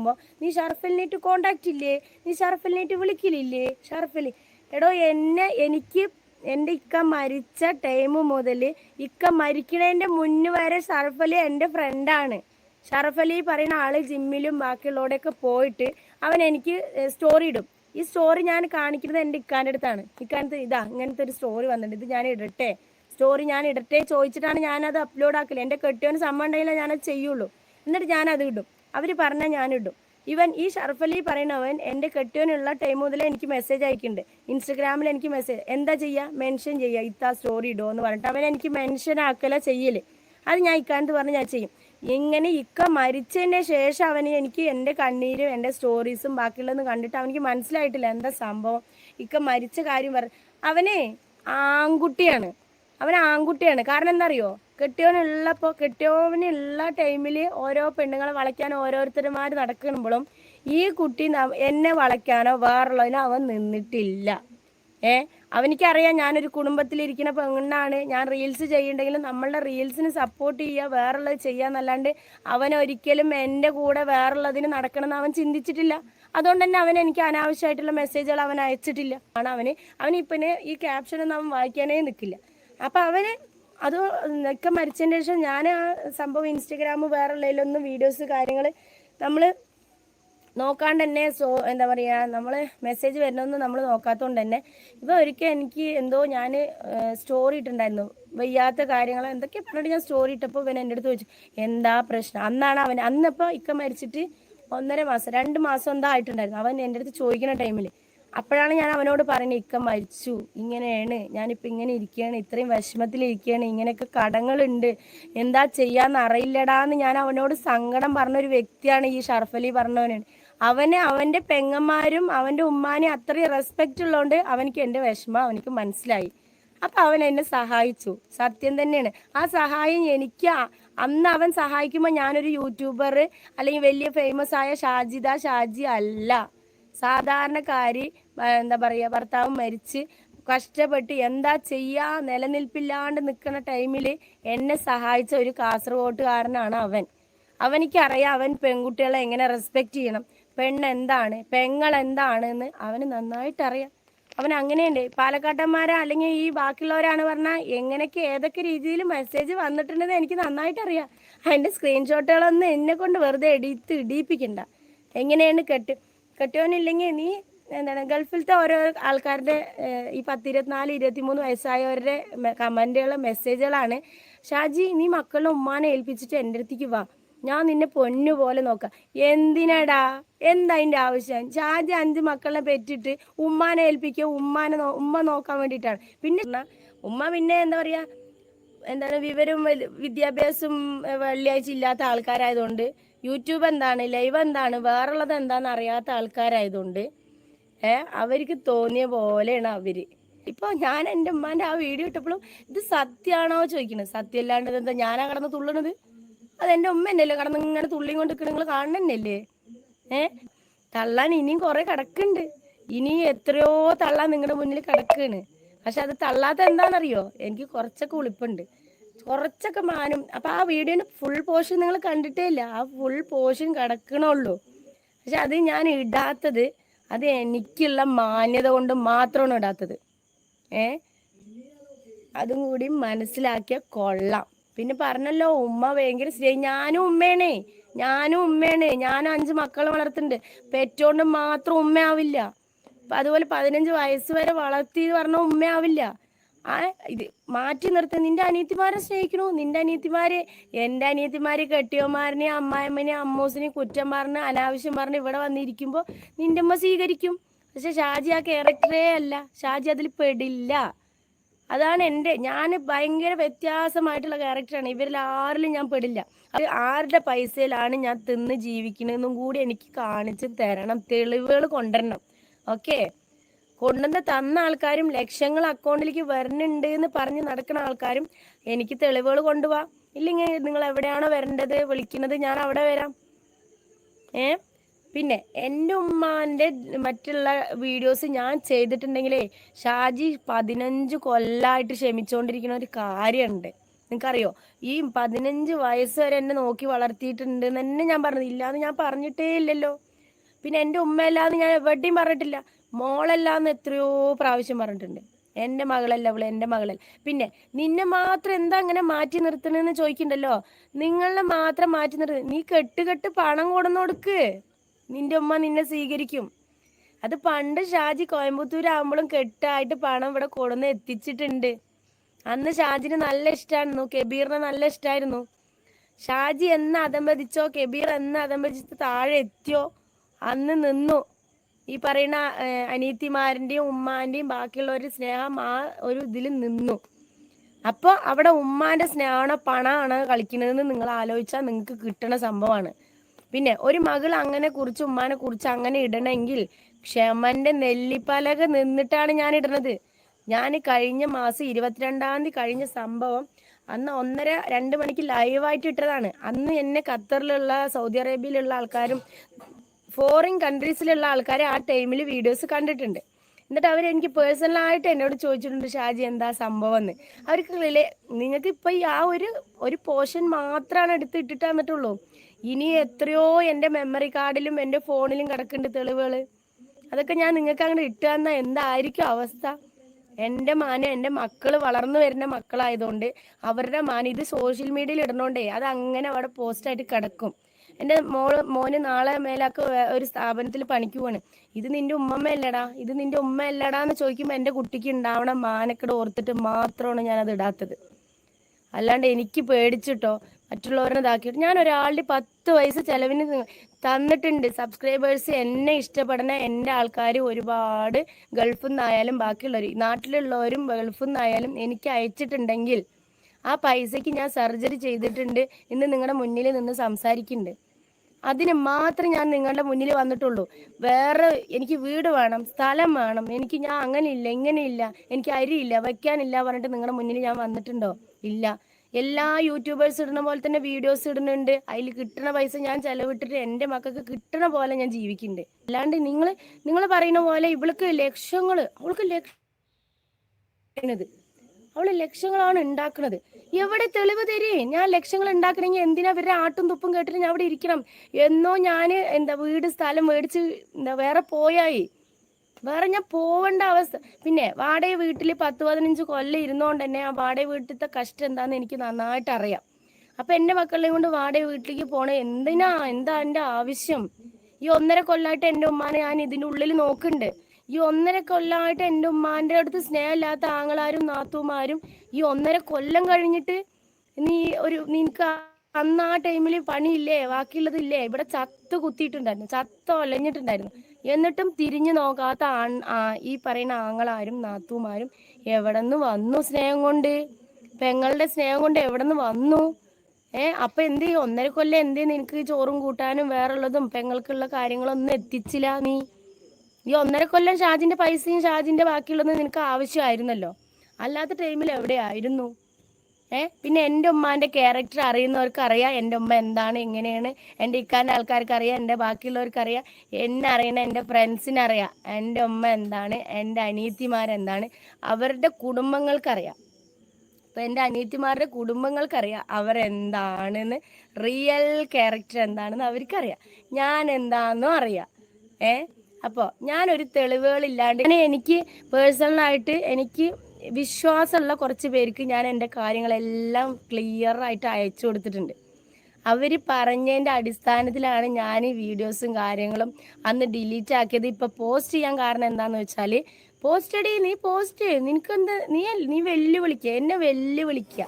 നോക്കുമ്പോൾ നീ ഷർഫലിനായിട്ട് കോണ്ടാക്റ്റ് ഇല്ലേ? നീ ഷർഫലിനായിട്ട് വിളിക്കില്ലേ ഷർഫൽ എടോ എന്നെ എനിക്ക് എന്റെ ഇക്ക മരിച്ച ടൈം മുതൽ ഇക്ക മരിക്കണേന്റെ മുന്ന് വരെ ഷർഫലി എന്റെ ഫ്രണ്ടാണ് ഷറഫലി പറയുന്ന ആൾ ജിമ്മിലും ബാക്കിയുള്ളവടെയൊക്കെ പോയിട്ട് അവൻ എനിക്ക് സ്റ്റോറി ഇടും. ഈ സ്റ്റോറി ഞാൻ കാണിക്കുന്നത് എന്റെ ഇക്കാന്റെ അടുത്താണ്. ഇക്കാനത്ത് ഇതാ ഇങ്ങനത്തെ ഒരു സ്റ്റോറി വന്നിട്ടുണ്ട്. ഇത് ഞാൻ ഇടട്ടെ. സ്റ്റോറി ഞാൻ ഇടട്ടെ ചോദിച്ചിട്ടാണ് ഞാനത് അപ്ലോഡ് ആക്കില്ല എന്റെ കെട്ടിയവന് സമ്മണ്ടെങ്കിലേ ഞാനത് ചെയ്യുള്ളൂ. എന്നിട്ട് ഞാനത് ഇടും. അവർ പറഞ്ഞാൽ ഞാനിടും. ഇവൻ ഈ ഷർഫലി പറയുന്നവൻ എന്റെ കെട്ടിയവനുള്ള ടൈം മുതലേ എനിക്ക് മെസ്സേജ് അയക്കുന്നുണ്ട്. ഇൻസ്റ്റഗ്രാമിൽ എനിക്ക് മെസ്സേജ് എന്താ ചെയ്യുക മെൻഷൻ ചെയ്യുക ഇത്ത സ്റ്റോറി ഇടുമോ എന്ന് പറഞ്ഞിട്ട് അവൻ എനിക്ക് മെൻഷൻ ആക്കല ചെയ്യൽ. അത് ഞാൻ ഇക്കാനത്ത് പറഞ്ഞ് ഞാൻ ചെയ്യും. ഇങ്ങനെ ഇക്ക മരിച്ചതിന് ശേഷം അവന് എനിക്ക് എന്റെ കണ്ണീരും എന്റെ സ്റ്റോറീസും ബാക്കിയുള്ളതെന്ന് കണ്ടിട്ട് അവനിക്ക് മനസ്സിലായിട്ടില്ല. എന്താ സംഭവം? ഇക്ക മരിച്ച കാര്യം പറ അവനെ ആൺകുട്ടിയാണ്. അവൻ ആൺകുട്ടിയാണ്. കാരണം എന്താ അറിയോ കെട്ടിയവനുള്ളപ്പോൾ കെട്ടിയവനുള്ള ടൈമിൽ ഓരോ പെണ്ണുങ്ങളെ വളയ്ക്കാൻ ഓരോരുത്തരുമാർ നടക്കുമ്പോഴും ഈ കുട്ടി എന്നെ വളയ്ക്കാനോ വേറുള്ളതിനോ അവൻ നിന്നിട്ടില്ല. ഏ? അവനിക്കറിയാം ഞാനൊരു കുടുംബത്തിലിരിക്കുന്ന പെണ്ണാണ്. ഞാൻ റീൽസ് ചെയ്യണ്ടെങ്കിലും നമ്മളുടെ റീൽസിന് സപ്പോർട്ട് ചെയ്യുക വേറുള്ളത് ചെയ്യാന്നല്ലാണ്ട് അവൻ ഒരിക്കലും എന്റെ കൂടെ വേറുള്ളതിന് നടക്കണമെന്ന് അവൻ ചിന്തിച്ചിട്ടില്ല. അതുകൊണ്ട് തന്നെ അവൻ എനിക്ക് അനാവശ്യമായിട്ടുള്ള മെസ്സേജുകൾ അവൻ അയച്ചിട്ടില്ല. ആണ് അവന് അവനിപ്പന് ഈ ക്യാപ്ഷനൊന്നും അവൻ വായിക്കാനേ നിൽക്കില്ല അപ്പം അവന് അത് ഒക്കെ മരിച്ചതിന് ശേഷം ഞാൻ ആ സംഭവം ഇൻസ്റ്റഗ്രാം വേറുള്ളതിലൊന്നും വീഡിയോസ് കാര്യങ്ങൾ നമ്മൾ നോക്കാണ്ട് തന്നെ സോ എന്താ പറയുക നമ്മൾ മെസ്സേജ് വരണമെന്ന് നമ്മൾ നോക്കാത്തതുകൊണ്ട് തന്നെ ഇപ്പോൾ ഒരിക്കൽ എനിക്ക് എന്തോ ഞാൻ സ്റ്റോറി ഇട്ടിട്ടുണ്ടായിരുന്നു. വയ്യാത്ത കാര്യങ്ങൾ എന്തൊക്കെ പറഞ്ഞിട്ട് ഞാൻ സ്റ്റോറി ഇട്ടപ്പോൾ ഇവൻ എന്റെ അടുത്ത് ചോദിച്ചു എന്താ പ്രശ്നം? അന്നാണ് അവൻ അന്നപ്പോൾ ഇക്ക മരിച്ചിട്ട് ഒന്നര മാസം രണ്ട് മാസം എന്താ ആയിട്ടുണ്ടായിരുന്നു. അവൻ എന്റെ അടുത്ത് ചോദിക്കുന്ന ടൈമിൽ അപ്പോഴാണ് ഞാൻ അവനോട് പറഞ്ഞു ഇക്ക മരിച്ചു ഇങ്ങനെയാണ് ഞാനിപ്പോൾ ഇങ്ങനെ ഇരിക്കുകയാണ് ഇത്രയും വിഷമത്തിലിരിക്കുകയാണ് ഇങ്ങനെയൊക്കെ കടങ്ങളുണ്ട് എന്താ ചെയ്യാന്ന് അറിയില്ലടാന്ന് ഞാൻ അവനോട് സങ്കടം പറഞ്ഞൊരു വ്യക്തിയാണ് ഈ ഷർഫലി പറഞ്ഞവനാണ് അവന് അവന്റെ പെങ്ങന്മാരും അവന്റെ ഉമ്മാനെയും അത്രയും റെസ്പെക്റ്റ് ഉള്ളതുകൊണ്ട് അവനിക്ക് എന്റെ വിഷമം അവനിക്ക് മനസ്സിലായി. അപ്പൊ അവൻ എന്നെ സഹായിച്ചു. സത്യം തന്നെയാണ്. ആ സഹായം എനിക്ക് അന്ന് അവൻ സഹായിക്കുമ്പോൾ ഞാനൊരു യൂട്യൂബർ അല്ലെങ്കിൽ വലിയ ഫേമസ് ആയ ഷാജിദ ഷാജി അല്ല. സാധാരണക്കാരി എന്താ പറയുക ഭർത്താവ് മരിച്ച് കഷ്ടപ്പെട്ട് എന്താ ചെയ്യാ നിലനിൽപ്പില്ലാണ്ട് നിൽക്കുന്ന ടൈമിൽ എന്നെ സഹായിച്ച ഒരു കാസർഗോട്ടുകാരനാണ് അവൻ. അവനിക്കറിയാം അവൻ പെൺകുട്ടികളെ എങ്ങനെ റെസ്പെക്റ്റ് ചെയ്യണം. പെണ്ണ് എന്താണ് പെങ്ങൾ എന്താണ് എന്ന് അവന് നന്നായിട്ട് അറിയാം അവൻ അങ്ങനെയുണ്ട്. പാലക്കാട്ടന്മാരെ അല്ലെങ്കിൽ ഈ ബാക്കിയുള്ളവരാണ് പറഞ്ഞാൽ എങ്ങനെയൊക്കെ ഏതൊക്കെ രീതിയിൽ മെസ്സേജ് വന്നിട്ടുണ്ടെന്ന് എനിക്ക് നന്നായിട്ട് അറിയാം അതിന്റെ സ്ക്രീൻഷോട്ടുകളൊന്നും എന്നെ കൊണ്ട് വെറുതെ എടുത്ത് ഇടിയിപ്പിക്കണ്ട. എങ്ങനെയാണ് കെട്ട് കെട്ടിയോനില്ലെങ്കിൽ നീ എന്താണ് ഗൾഫിലത്തെ ഓരോ ആൾക്കാരുടെ ഈ പത്ത് ഇരുപത്തിനാല് ഇരുപത്തിമൂന്ന് വയസ്സായവരുടെ കമന്റുകൾ മെസ്സേജുകളാണ്. ഷാജി നീ മക്കളുടെ ഉമ്മാനെ ഏൽപ്പിച്ചിട്ട് എന്റെ അടുത്തേക്ക് വാ. ഞാൻ നിന്നെ പൊന്നു പോലെ നോക്കാം. എന്തിനടാ? എന്താ അതിന്റെ ആവശ്യം? ഷാജി അഞ്ച് മക്കളെ പെറ്റിട്ട് ഉമ്മാനെ ഏൽപ്പിക്കുക ഉമ്മാനെ ഉമ്മ നോക്കാൻ വേണ്ടിയിട്ടാണ്. പിന്നെ ഉമ്മ പിന്നെ എന്താ പറയുക എന്താണ് വിവരം വിദ്യാഭ്യാസം വെള്ളിയാഴ്ച ഇല്ലാത്ത ആൾക്കാരായതുകൊണ്ട് യൂട്യൂബ് എന്താണ് ലൈവ് എന്താണ് വേറുള്ളത് എന്താണെന്ന് അറിയാത്ത ആൾക്കാരായതുകൊണ്ട് ഏ അവർക്ക് തോന്നിയ പോലെയാണ് അവർ. ഇപ്പൊ ഞാൻ എന്റെ ഉമ്മാന്റെ ആ വീഡിയോ ഇട്ടപ്പോഴും ഇത് സത്യമാണോ ചോദിക്കുന്നത് സത്യം അല്ലാണ്ട് എന്താ ഞാനാ കടന്ന് തുള്ളണത്? അത് എന്റെ ഉമ്മ എന്നല്ലേ കടന്ന് ഇങ്ങനെ തുള്ളിയും കൊണ്ട് നിങ്ങൾ കാണണന്നല്ലേ ഏ തള്ളാൻ ഇനിയും കുറെ കിടക്കുന്നുണ്ട്. ഇനി എത്രയോ തള്ളാൻ നിങ്ങളുടെ മുന്നിൽ കിടക്കുകയാണ്. പക്ഷെ അത് തള്ളാത്ത എന്താണെന്നറിയോ? എനിക്ക് കുറച്ചൊക്കെ ഉളിപ്പുണ്ട്. കുറച്ചൊക്കെ മാനും. അപ്പൊ ആ വീഡിയോ ഫുൾ പോർഷൻ നിങ്ങൾ കണ്ടിട്ടേ ഇല്ല. ആ ഫുൾ പോർഷൻ കിടക്കണുള്ളൂ. പക്ഷെ അത് ഞാൻ ഇടാത്തത് അത് എനിക്കുള്ള മാന്യത കൊണ്ട് മാത്രമാണ് ഇടാത്തത്. ഏ? അതും കൂടി മനസ്സിലാക്കിയ കൊള്ളാം. പിന്നെ പറഞ്ഞല്ലോ ഉമ്മ ഭയങ്കര സ്ത്രീ ഞാനും ഉമ്മയാണേ ഞാനും ഉമ്മയാണ് ഞാനും അഞ്ച് മക്കളെ വളർത്തുന്നുണ്ട് പെറ്റോണ്ട് മാത്രം ഉമ്മയാവില്ല. അതുപോലെ പതിനഞ്ച് വയസ്സ് വരെ വളർത്തി എന്ന് ഉമ്മയാവില്ല. ആ ഇത് മാറ്റി നിർത്തി. നിന്റെ അനിയത്തിമാരെ സ്നേഹിക്കണു. നിന്റെ അനിയത്തിമാരെ എന്റെ അനിയത്തിമാരെ കെട്ടിയമാരനെ അമ്മായിമ്മനെ അമ്മൂസിനെ കുറ്റം പറഞ്ഞ് അനാവശ്യം പറഞ്ഞ് ഇവിടെ വന്നിരിക്കുമ്പോൾ നിന്റെ അമ്മ സ്വീകരിക്കും. പക്ഷെ ഷാജി ആ ക്യാരക്ടറേ അല്ല. ഷാജി അതിൽ പെടില്ല. അതാണ് എന്റെ ഞാൻ ഭയങ്കര വ്യത്യാസമായിട്ടുള്ള ക്യാരക്ടറാണ് ഇവരിൽ ആരിലും ഞാൻ പെടില്ല. അത് ആരുടെ പൈസയിലാണ് ഞാൻ തിന്ന് ജീവിക്കണമെന്നും കൂടി എനിക്ക് കാണിച്ച് തരണം. തെളിവുകൾ കൊണ്ടുവരണം. ഓക്കെ കൊണ്ടുവന്ന് തന്ന ആൾക്കാരും ലക്ഷങ്ങൾ അക്കൗണ്ടിലേക്ക് വരുന്നുണ്ട് എന്ന് പറഞ്ഞ് നടക്കുന്ന ആൾക്കാരും എനിക്ക് തെളിവുകൾ കൊണ്ടുപോവാ ഇല്ലെങ്കിൽ നിങ്ങൾ എവിടെയാണോ വരേണ്ടത്? വിളിക്കുന്നത് ഞാൻ അവിടെ വരാം. ഏ? പിന്നെ എന്റെ ഉമ്മാന്റെ മറ്റുള്ള വീഡിയോസ് ഞാൻ ചെയ്തിട്ടുണ്ടെങ്കിലേ ഷാജി പതിനഞ്ച് കൊല്ലായിട്ട് ക്ഷമിച്ചുകൊണ്ടിരിക്കുന്ന ഒരു കാര്യമുണ്ട്. നിങ്ങൾക്കറിയോ? ഈ പതിനഞ്ച് വയസ്സ് വരെ എന്നെ നോക്കി വളർത്തിയിട്ടുണ്ട് എന്ന് തന്നെ ഞാൻ പറഞ്ഞത്. ഇല്ലാന്ന് ഞാൻ പറഞ്ഞിട്ടേ ഇല്ലല്ലോ. പിന്നെ എന്റെ ഉമ്മയല്ലാന്ന് ഞാൻ എവിടെയും പറഞ്ഞിട്ടില്ല. മോളല്ലാന്ന് എത്രയോ പ്രാവശ്യം പറഞ്ഞിട്ടുണ്ട്. എന്റെ മകളല്ല അവൾ എന്റെ മകളല്ല. പിന്നെ നിന്നെ മാത്രം എന്താ അങ്ങനെ മാറ്റി നിർത്തണെന്ന് ചോദിക്കണ്ടല്ലോ? നിങ്ങളെ മാത്രം മാറ്റി നിർത്ത. നീ കെട്ട് കെട്ട് പണം കൊടുന്നോടുക്ക് നിന്റെ ഉമ്മ നിന്നെ സ്വീകരിക്കും. അത് പണ്ട് ഷാജി കോയമ്പത്തൂർ ആകുമ്പോഴും കെട്ടായിട്ട് പണം ഇവിടെ കൊടുന്ന് എത്തിച്ചിട്ടുണ്ട്. അന്ന് ഷാജിന് നല്ല ഇഷ്ടമായിരുന്നു കെബീറിനെ നല്ല ഇഷ്ടമായിരുന്നു ഷാജി എന്ന് അതമ്പതിച്ചോ കെബീർ എന്ന് അതമ്പതിച്ച് താഴെ എത്തിയോ? അന്ന് നിന്നു. ഈ പറയുന്ന അനീത്തിമാരന്റെയും ഉമ്മാന്റെയും ബാക്കിയുള്ളവരുടെ സ്നേഹം ആ ഒരു ഇതിൽ നിന്നു. അപ്പോൾ അവിടെ ഉമ്മാന്റെ സ്നേഹമാണോ പണമാണ് കളിക്കുന്നതെന്ന് നിങ്ങൾ ആലോചിച്ചാൽ നിങ്ങൾക്ക് കിട്ടണ സംഭവമാണ്. പിന്നെ ഒരു മകൾ അങ്ങനെ കുറിച്ച് ഉമ്മാനെ കുറിച്ച് അങ്ങനെ ഇടണമെങ്കിൽ ക്ഷമന്റെ നെല്ലിപ്പലക നിന്നിട്ടാണ് ഞാൻ ഇടുന്നത് ഞാൻ കഴിഞ്ഞ മാസം ഇരുപത്തിരണ്ടാം തീയതി കഴിഞ്ഞ സംഭവം അന്ന് ഒന്നര രണ്ട് മണിക്ക് ലൈവായിട്ട് ഇട്ടതാണ്. അന്ന് എന്നെ ഖത്തറിലുള്ള സൗദി അറേബ്യയിലുള്ള ആൾക്കാരും ഫോറിൻ കൺട്രീസിലുള്ള ആൾക്കാരെ ആ ടൈമിൽ വീഡിയോസ് കണ്ടിട്ടുണ്ട്. എന്നിട്ട് അവർ എനിക്ക് പേഴ്സണലായിട്ട് എന്നോട് ചോദിച്ചിട്ടുണ്ട് ഷാജി എന്താ സംഭവം എന്ന് അവർക്ക് റിലേ നിങ്ങൾക്ക് ഇപ്പൊ ഈ ആ ഒരു ഒരു പോർഷൻ മാത്രമാണ് എടുത്ത് ഇട്ടിട്ട് പറ്റുള്ളൂ ഇനി എത്രയോ എന്റെ മെമ്മറി കാർഡിലും എന്റെ ഫോണിലും കിടക്കുന്നുണ്ട് തെളിവുകൾ അതൊക്കെ ഞാൻ നിങ്ങൾക്ക് അങ്ങനെ ഇട്ട് എന്തായിരിക്കും അവസ്ഥ? എന്റെ മാന് എന്റെ മക്കൾ വളർന്നു വരുന്ന മക്കളായതുകൊണ്ട് അവരുടെ മാന ഇത് സോഷ്യൽ മീഡിയയിൽ ഇടണോണ്ടേ അത് അങ്ങനെ അവിടെ പോസ്റ്റായിട്ട് കിടക്കും. എന്റെ മോൾ മോന് നാളെ മേലാക്ക് ഒരു സ്ഥാപനത്തിൽ പണിക്ക് പോവാണ്. ഇത് നിന്റെ ഉമ്മമ്മ അല്ലടാ ഇത് നിന്റെ ഉമ്മ അല്ലടാ എന്ന് ചോദിക്കുമ്പോൾ എന്റെ കുട്ടിക്ക് ഉണ്ടാവണ മാനക്കട ഓർത്തിട്ട് മാത്രമാണ് ഞാൻ അത് ഇടാത്തത്. അല്ലാണ്ട് എനിക്ക് പേടിച്ചിട്ടോ മറ്റുള്ളവരെ ഇതാക്കിയിട്ട് ഞാൻ ഒരാളുടെ പത്ത് വയസ്സ് ചെലവിന് തന്നിട്ടുണ്ട്. സബ്സ്ക്രൈബേഴ്സ് എന്നെ ഇഷ്ടപ്പെടുന്ന എന്റെ ആൾക്കാർ ഒരുപാട് ഗൾഫിൽ നിന്നായാലും ബാക്കിയുള്ളവർ നാട്ടിലുള്ളവരും ഗൾഫിൽ നിന്നായാലും എനിക്ക് അയച്ചിട്ടുണ്ടെങ്കിൽ ആ പൈസയ്ക്ക് ഞാൻ സർജറി ചെയ്തിട്ടുണ്ട്. ഇന്ന് നിങ്ങളുടെ മുന്നിൽ നിന്ന് സംസാരിക്കുന്നുണ്ട് അതിന് മാത്രം ഞാൻ നിങ്ങളുടെ മുന്നിൽ വന്നിട്ടുള്ളൂ. വേറെ എനിക്ക് വീട് വേണം സ്ഥലം വേണം എനിക്ക് ഞാൻ അങ്ങനെ ഇല്ല ഇങ്ങനെ ഇല്ല എനിക്ക് അരിയില്ല വെക്കാനില്ല പറഞ്ഞിട്ട് നിങ്ങളുടെ മുന്നിൽ ഞാൻ വന്നിട്ടുണ്ടോ? ഇല്ല. എല്ലാ യൂട്യൂബേഴ്സ് ഇടുന്ന പോലെ തന്നെ വീഡിയോസ് ഇടുന്നുണ്ട്. അതിൽ കിട്ടണ പൈസ ഞാൻ ചെലവിട്ടിട്ട് എന്റെ മക്കൾക്ക് കിട്ടണ പോലെ ഞാൻ ജീവിക്കുന്നുണ്ട്. അല്ലാണ്ട് നിങ്ങൾ നിങ്ങൾ പറയുന്ന പോലെ ഇവൾക്ക് ലക്ഷങ്ങൾ അവൾക്ക് ലക്ഷ അവൾ ലക്ഷങ്ങളാണ് ഉണ്ടാക്കുന്നത്. എവിടെ തെളിവ് തരേ? ഞാൻ ലക്ഷങ്ങൾ ഉണ്ടാക്കണമെങ്കിൽ എന്തിനാ ഇവരുടെ ആട്ടും തുപ്പും കേട്ടിട്ട് ഞാൻ അവിടെ ഇരിക്കണം? എന്നോ ഞാൻ എന്താ വീട് സ്ഥലം മേടിച്ച് എന്താ വേറെ പോയായി. വേറെ ഞാൻ പോവേണ്ട അവസ്ഥ. പിന്നെ വാടക വീട്ടിൽ പത്ത് പതിനഞ്ച് കൊല്ലം ഇരുന്നോണ്ട് തന്നെ ആ വാടക വീട്ടിലത്തെ കഷ്ടം എന്താന്ന് എനിക്ക് നന്നായിട്ട് അറിയാം. അപ്പൊ എന്റെ മക്കളെയും കൊണ്ട് വാടക വീട്ടിലേക്ക് പോണേ എന്തിനാ? എന്താ എന്റെ ആവശ്യം? ഈ ഒന്നര കൊല്ലമായിട്ട് എന്റെ ഉമ്മാനെ ഞാൻ ഇതിനുള്ളിൽ നോക്കുന്നുണ്ട്. ഈ ഒന്നര കൊല്ലമായിട്ട് എന്റെ ഉമ്മാന്റെ അടുത്ത് സ്നേഹമില്ലാത്ത ആങ്ങളാരും നാത്തുമാരും ഈ ഒന്നര കൊല്ലം കഴിഞ്ഞിട്ട് നീ ഒരു നിനക്ക് അന്ന് ആ ടൈമിൽ പണിയില്ലേ ബാക്കിയുള്ളതില്ലേ? ഇവിടെ ചത്ത് കുത്തിയിട്ടുണ്ടായിരുന്നു ചത്ത ഒലഞ്ഞിട്ടുണ്ടായിരുന്നു. എന്നിട്ടും തിരിഞ്ഞു നോക്കാത്ത ആ ഈ പറയുന്ന ആങ്ങളാരും നാത്തുമാരും എവിടെ നിന്ന് വന്നു സ്നേഹം കൊണ്ട്? പെങ്ങളുടെ സ്നേഹം കൊണ്ട് എവിടെ നിന്ന് വന്നു? ഏ അപ്പൊ എന്ത് ഒന്നര കൊല്ലം എന്തേ നിനക്ക് ചോറും കൂട്ടാനും വേറുള്ളതും പെങ്ങൾക്കുള്ള കാര്യങ്ങളൊന്നും എത്തിച്ചില്ല നീ? ഈ ഒന്നര കൊല്ലം ഷാജിന്റെ പൈസയും ഷാജിന്റെ ബാക്കിയുള്ളതും നിനക്ക് ആവശ്യമായിരുന്നല്ലോ. അല്ലാത്ത ടൈമിൽ എവിടെയായിരുന്നു? ഏ? പിന്നെ എന്റെ ഉമ്മാന്റെ ക്യാരക്ടർ അറിയുന്നവർക്ക് അറിയാം എന്റെ ഉമ്മ എന്താണ് എങ്ങനെയാണ് എന്റെ ഇക്കാന്റെ ആൾക്കാർക്ക് അറിയാം എന്റെ ബാക്കിയുള്ളവർക്ക് അറിയാം എന്നെ അറിയണ എന്റെ ഫ്രണ്ട്സിനറിയാം എന്റെ ഉമ്മ എന്താണ് എന്റെ അനിയത്തിമാരെന്താണ് അവരുടെ കുടുംബങ്ങൾക്കറിയാം അപ്പൊ എന്റെ അനിയത്തിമാരുടെ കുടുംബങ്ങൾക്കറിയാം അവരെന്താണെന്ന് റിയൽ ക്യാരക്ടർ എന്താണെന്ന് അവർക്കറിയാം. ഞാൻ എന്താണെന്നും അറിയാം. ഏ? അപ്പോൾ ഞാനൊരു തെളിവുകളില്ലാണ്ട് എനിക്ക് പേഴ്സണലായിട്ട് എനിക്ക് വിശ്വാസമുള്ള കുറച്ച് പേർക്ക് ഞാൻ എന്റെ കാര്യങ്ങളെല്ലാം ക്ലിയർ ആയിട്ട് അയച്ചു കൊടുത്തിട്ടുണ്ട്. അവർ പറഞ്ഞതിന്റെ അടിസ്ഥാനത്തിലാണ് ഞാൻ ഈ വീഡിയോസും കാര്യങ്ങളും അന്ന് ഡിലീറ്റ് ആക്കിയത്. ഇപ്പം പോസ്റ്റ് ചെയ്യാൻ കാരണം എന്താന്ന് വെച്ചാൽ പോസ്റ്റ് അടി നീ പോസ്റ്റ് നിനക്ക് എന്താ നീ നീ വെല്ലുവിളിക്കുക എന്നെ വെല്ലുവിളിക്കുക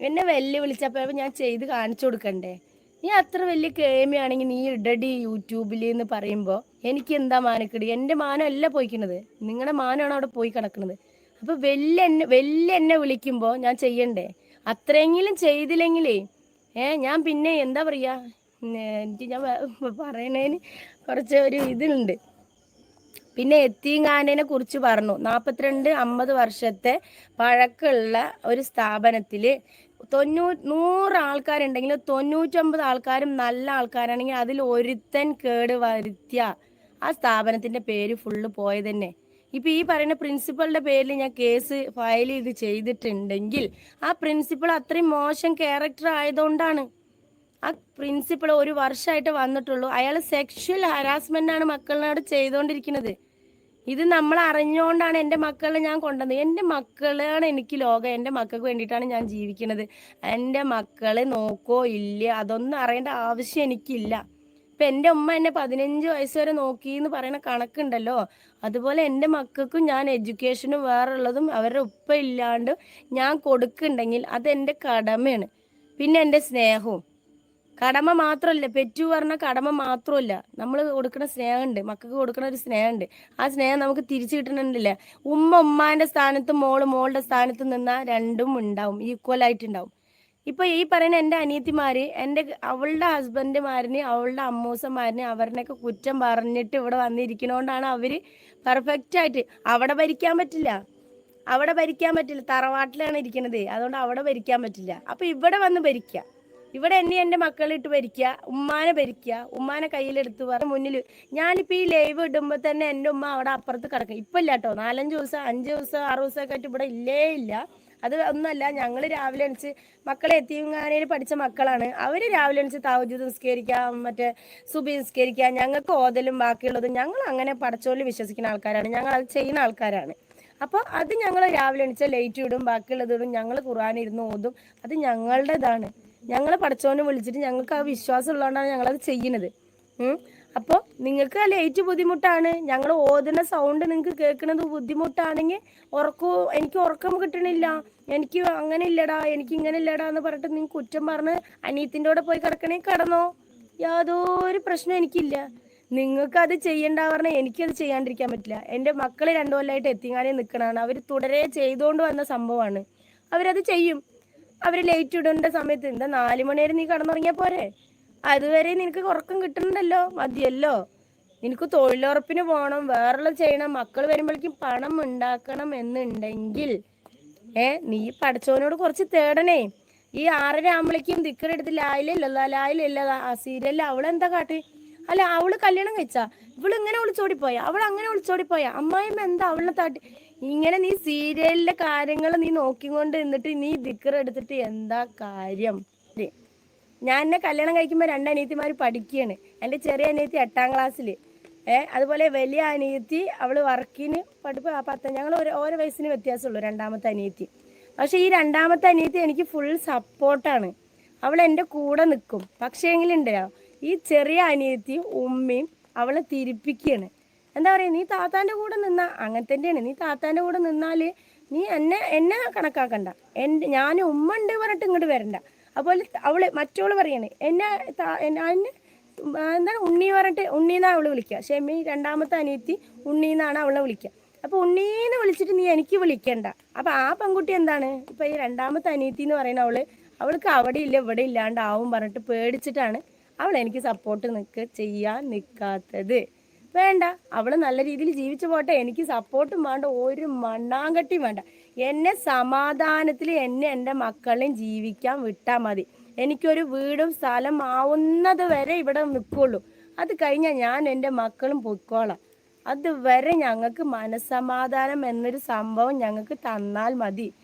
എന്നെ വെല്ലുവിളിച്ചപ്പോൾ ഞാൻ ചെയ്ത് കാണിച്ചു കൊടുക്കണ്ടേ? നീ അത്ര വലിയ കേമിയാണെങ്കിൽ നീ ഇടടി യൂട്യൂബിൽ എന്ന് പറയുമ്പോൾ എനിക്ക് എന്താ മാനക്കെടി? എന്റെ അല്ല പോയിക്കുന്നത് നിങ്ങളുടെ മാനമാണ് അവിടെ പോയി കിടക്കുന്നത് അപ്പോൾ വലിയ എന്നെ വലിയ എന്നെ വിളിക്കുമ്പോൾ ഞാൻ ചെയ്യണ്ടേ? അത്രയെങ്കിലും ചെയ്തില്ലെങ്കിലേ ഏ ഞാൻ പിന്നെ എന്താ പറയാ? ഉം, എനിക്ക് ഞാൻ പറയണേന് കുറച്ച് ഒരു ഇതുണ്ട് പിന്നെ എത്തീങ്കാനനെ കുറിച്ച് പറഞ്ഞു. നാൽപ്പത്തിരണ്ട് അമ്പത് വർഷത്തെ പഴക്കമുള്ള ഒരു സ്ഥാപനത്തിൽ തൊണ്ണൂ നൂറ് ആൾക്കാരുണ്ടെങ്കിൽ തൊണ്ണൂറ്റൊമ്പത് ആൾക്കാരും നല്ല ആൾക്കാരാണെങ്കിൽ അതിൽ ഒരുത്തൻ കേട് വരുത്തിയ ആ സ്ഥാപനത്തിന്റെ പേര് ഫുള്ള് പോയത് തന്നെ. ഇപ്പൊ ഈ പറയുന്ന പ്രിൻസിപ്പളുടെ പേരിൽ ഞാൻ കേസ് ഫയൽ ചെയ്ത് ചെയ്തിട്ടുണ്ടെങ്കിൽ ആ പ്രിൻസിപ്പൾ അത്രയും മോശം ക്യാരക്ടർ ആയതുകൊണ്ടാണ്. ആ പ്രിൻസിപ്പൾ ഒരു വർഷമായിട്ട് വന്നിട്ടുള്ളൂ. അയാൾ സെക്ഷൽ ഹരാസ്മെന്റ് ആണ് മക്കളിനോട് ചെയ്തുകൊണ്ടിരിക്കുന്നത്. ഇത് നമ്മൾ അറിഞ്ഞുകൊണ്ടാണ് എന്റെ മക്കളെ ഞാൻ കൊണ്ടുവന്നത്. എന്റെ മക്കളാണ് എനിക്ക് ലോകം. എന്റെ മക്കൾക്ക് വേണ്ടിയിട്ടാണ് ഞാൻ ജീവിക്കുന്നത്. എന്റെ മക്കളെ നോക്കോ ഇല്ല. അതൊന്നും അറിയേണ്ട ആവശ്യം എനിക്കില്ല. ഇപ്പൊ എന്റെ ഉമ്മ എന്നെ പതിനഞ്ച് വയസ്സ് വരെ നോക്കി എന്ന് പറയുന്ന കണക്കുണ്ടല്ലോ. അതുപോലെ എന്റെ മക്കൾക്കും ഞാൻ എഡ്യൂക്കേഷനും വേറുള്ളതും അവരുടെ ഉപ്പ ഇല്ലാണ്ട് ഞാൻ കൊടുക്കുന്നുണ്ടെങ്കിൽ അത് എന്റെ കടമയാണ്. പിന്നെ എന്റെ സ്നേഹവും. കടമ മാത്രമല്ല പെറ്റു പറഞ്ഞ കടമ മാത്രമല്ല നമ്മൾ കൊടുക്കുന്ന സ്നേഹമുണ്ട് മക്കൾക്ക് കൊടുക്കുന്ന ഒരു സ്നേഹമുണ്ട്. ആ സ്നേഹം നമുക്ക് തിരിച്ചു കിട്ടണമെന്നില്ല ഉമ്മ ഉമ്മാന്റെ സ്ഥാനത്ത് മോൾ മോളുടെ സ്ഥാനത്ത് നിന്നാൽ രണ്ടും ഉണ്ടാവും ഈക്വൽ ആയിട്ടുണ്ടാവും. ഇപ്പൊ ഈ പറയുന്ന എന്റെ അനിയത്തിമാര് എന്റെ അവളുടെ ഹസ്ബൻഡുമാരിന് അവളുടെ അമ്മൂസന്മാരിന് അവരിനൊക്കെ കുറ്റം പറഞ്ഞിട്ട് ഇവിടെ വന്നിരിക്കണോണ്ടാണ് അവർ പെർഫെക്റ്റ് ആയിട്ട് അവിടെ ഭരിക്കാൻ പറ്റില്ല. അവിടെ ഭരിക്കാൻ പറ്റില്ല. തറവാട്ടിലാണ് ഇരിക്കുന്നത് അതുകൊണ്ട് അവിടെ ഭരിക്കാൻ പറ്റില്ല. അപ്പൊ ഇവിടെ വന്ന് ഭരിക്കുക ഇവിടെ എന്നെ എന്റെ മക്കളിട്ട് ഭരിക്കുക ഉമ്മാനെ ഭരിക്കുക ഉമ്മാനെ കയ്യിലെടുത്ത് പറഞ്ഞ മുന്നിൽ ഞാനിപ്പോൾ ഈ ലൈവ് ഇടുമ്പോൾ തന്നെ എന്റെ ഉമ്മ അവിടെ അപ്പുറത്ത് കിടക്കും. ഇപ്പം ഇല്ല കേട്ടോ. നാലഞ്ച് ദിവസം അഞ്ച് ദിവസം ആറ് ദിവസമൊക്കെ ആയിട്ട് ഇവിടെ ഇല്ലേ ഇല്ല. അത് ഒന്നല്ല ഞങ്ങൾ രാവിലെ അണിച്ച് മക്കളെ എത്തിയങ്ങാനയിൽ പഠിച്ച മക്കളാണ്. അവർ രാവിലെ അണിച്ച് താവജ് നിസ്കരിക്കാം മറ്റേ സുബി നിസ്കരിക്കാം ഞങ്ങൾക്ക് ഓതലും ബാക്കിയുള്ളതും ഞങ്ങൾ അങ്ങനെ പടച്ചോലിൽ വിശ്വസിക്കുന്ന ആൾക്കാരാണ്. ഞങ്ങൾ അത് ചെയ്യുന്ന ആൾക്കാരാണ്. അപ്പോൾ അത് ഞങ്ങൾ രാവിലെ എണിച്ച ലൈറ്റ് ഇടും ബാക്കിയുള്ളതും ഞങ്ങൾ ഖുർആൻ ഓതും. അത് ഞങ്ങളുടേതാണ്. ഞങ്ങൾ പഠിച്ചവനെ വിളിച്ചിട്ട് ഞങ്ങൾക്ക് ആ വിശ്വാസം ഉള്ളതുകൊണ്ടാണ് ഞങ്ങളത് ചെയ്യുന്നത് അപ്പോൾ നിങ്ങൾക്ക് ലേറ്റ് ബുദ്ധിമുട്ടാണ്. ഞങ്ങൾ ഓതുന്ന സൗണ്ട് നിങ്ങൾക്ക് കേൾക്കുന്നത് ബുദ്ധിമുട്ടാണെങ്കിൽ ഉറക്കോ എനിക്ക് ഉറക്കം കിട്ടണില്ല. എനിക്ക് അങ്ങനെ ഇല്ലടാ എനിക്ക് ഇങ്ങനെ ഇല്ലടാ എന്ന് പറഞ്ഞിട്ട് നിങ്ങൾക്ക് കുറ്റം പറഞ്ഞ് അനിയത്തിന്റെ കൂടെ പോയി കിടക്കണേ കിടന്നോ? യാതൊരു പ്രശ്നം എനിക്കില്ല. നിങ്ങൾക്ക് അത് ചെയ്യണ്ട പറഞ്ഞാൽ എനിക്കത് ചെയ്യാണ്ടിരിക്കാൻ പറ്റില്ല. എന്റെ മക്കൾ രണ്ടു കൊല്ലമായിട്ട് എത്തിങ്ങാനേ നിൽക്കണതാണ് അവർ തുടരെ ചെയ്തുകൊണ്ട് വന്ന സംഭവമാണ്. അവരത് ചെയ്യും. അവർ ലേറ്റ് ഇടേണ്ട സമയത്ത് എന്താ നാല് മണി വരെ നീ കടന്നുറങ്ങിയാൽ പോരെ? അതുവരെ നിനക്ക് ഉറക്കം കിട്ടുന്നുണ്ടല്ലോ മതിയല്ലോ. നിനക്ക് തൊഴിലുറപ്പിന് പോകണം വേറുള്ള ചെയ്യണം മക്കൾ വരുമ്പോഴേക്കും പണം ഉണ്ടാക്കണം എന്നുണ്ടെങ്കിൽ ഏ നീ പഠിച്ചവനോട് കുറച്ച് തേടണേ. ഈ ആറര ആകുമ്പോഴേക്കും ദിക്കറെടുത്ത് ലായിലല്ല ലായിലല്ല ആ സീരിയലിൽ അവളെന്താ കാട്ടി? അല്ല അവൾ കല്യാണം കഴിച്ചാ? ഇവൾ ഇങ്ങനെ ഒളിച്ചോടിപ്പോയ അവൾ അങ്ങനെ ഒളിച്ചോടിപ്പോയ അമ്മായിമ്മ എന്താ അവളെ താട്ടി? ഇങ്ങനെ നീ സീരിയലിലെ കാര്യങ്ങൾ നീ നോക്കിക്കൊണ്ട് നിന്നിട്ട് നീ ദിക്കർ എടുത്തിട്ട് എന്താ കാര്യം? ഞാൻ എന്നെ കല്യാണം കഴിക്കുമ്പോൾ രണ്ട് അനിയത്തിമാർ പഠിക്കുകയാണ് എന്റെ ചെറിയ അനിയത്തി എട്ടാം ക്ലാസ്സിൽ ഏഹ് അതുപോലെ വലിയ അനിയത്തി അവൾ വർക്കിന് പഠിപ്പ് പത്ത് ഞങ്ങൾ ഓരോ വയസ്സിന് വ്യത്യാസമുള്ളൂ രണ്ടാമത്തെ അനിയത്തി. പക്ഷെ ഈ രണ്ടാമത്തെ അനിയത്തി എനിക്ക് ഫുൾ സപ്പോർട്ടാണ് അവൾ എന്റെ കൂടെ നിൽക്കും പക്ഷേ എങ്കിലുണ്ടല്ലോ ഈ ചെറിയ അനിയത്തിയും ഉമ്മയും അവളെ തിരിപ്പിക്കുകയാണ് എന്താ പറയുക നീ താത്താന്റെ കൂടെ നിന്നാ അങ്ങനെ തന്നെയാണ്. നീ താത്താന്റെ കൂടെ നിന്നാൽ നീ എന്നെ എന്നെ കണക്കാക്കണ്ട. എന്റെ ഞാൻ ഉമ്മ ഉണ്ട് പറഞ്ഞിട്ട് ഇങ്ങോട്ട് വരണ്ട. അതുപോലെ അവൾ മറ്റോൾ പറയാണ് എന്നെ എന്നെ എന്താണ് ഉണ്ണി പറഞ്ഞിട്ട് ഉണ്ണീന്നാണ് അവൾ വിളിക്കുക ഷെമി രണ്ടാമത്തെ അനിയത്തി ഉണ്ണീന്നാണ് അവളെ വിളിക്കുക അപ്പൊ ഉണ്ണീന്ന് വിളിച്ചിട്ട് നീ എനിക്ക് വിളിക്കണ്ട. അപ്പൊ ആ പെൺകുട്ടി എന്താണ്? ഇപ്പൊ ഈ രണ്ടാമത്തെ അനിയത്തി എന്ന് പറയുന്ന അവൾ അവൾക്ക് അവിടെ ഇല്ല ഇവിടെ ഇല്ലാണ്ടാവും പറഞ്ഞിട്ട് പേടിച്ചിട്ടാണ് അവൾ എനിക്ക് സപ്പോർട്ട് നിൽക്കുക ചെയ്യാൻ നിൽക്കാത്തത് വേണ്ട. അവൾ നല്ല രീതിയിൽ ജീവിച്ചു പോട്ടെ. എനിക്ക് സപ്പോർട്ടും വേണ്ട. ഒരു മണ്ണാങ്കട്ടിയും വേണ്ട. എന്നെ സമാധാനത്തിൽ എന്നെ എന്റെ മക്കളെയും ജീവിക്കാൻ വിട്ടാൽ മതി. എനിക്കൊരു വീടും സ്ഥലം ആവുന്നത് വരെ ഇവിടെ നിൽക്കുള്ളൂ. അത് കഴിഞ്ഞാൽ ഞാൻ എന്റെ മക്കളും പൊയ്ക്കോളാം. അതുവരെ ഞങ്ങൾക്ക് മനസ്സമാധാനം എന്നൊരു സംഭവം ഞങ്ങൾക്ക് തന്നാൽ മതി.